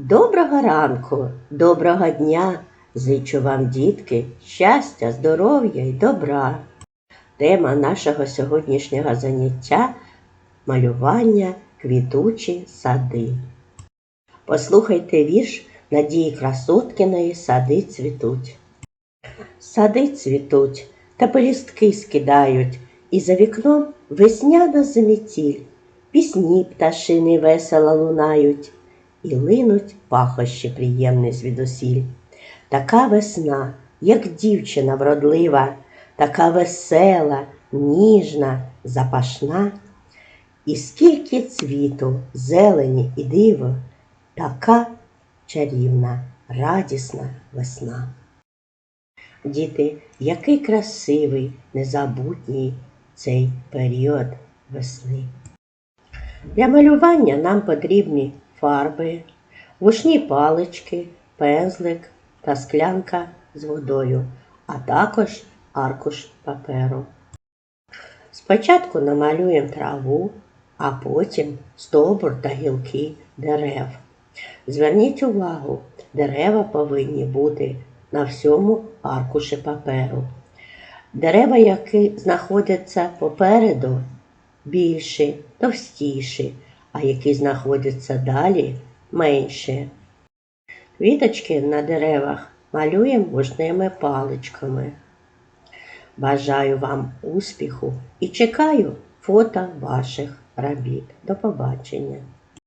Доброго ранку, доброго дня. Зичу вам, дітки, щастя, здоров'я і добра. Тема нашого сьогоднішнього заняття малювання квітучі сади. Послухайте вірш Надії Красоткіної Сади цвітуть. Сади цвітуть та пелюстки скидають, і за вікном весняна заметіль. Пісні пташини весело лунають, і линуть пахощі приємні звідусіль. Така весна, як дівчина вродлива, така весела, ніжна, запашна. І скільки цвіту, зелені і диво, така чарівна, радісна весна. Діти, який красивий, незабутній цей період весни. Для малювання нам потрібні фарби, вушні палички, пензлик та склянка з водою, а також аркуш паперу. Спочатку намалюємо траву, а потім стовбур та гілки дерев. Зверніть увагу, дерева повинні бути на всьому аркуші паперу. Дерева, які знаходяться попереду, більші, товстіші, а які знаходяться далі менші. Квіточки на деревах малюємо вушними паличками. Бажаю вам успіху і чекаю фото ваших робіт. До побачення!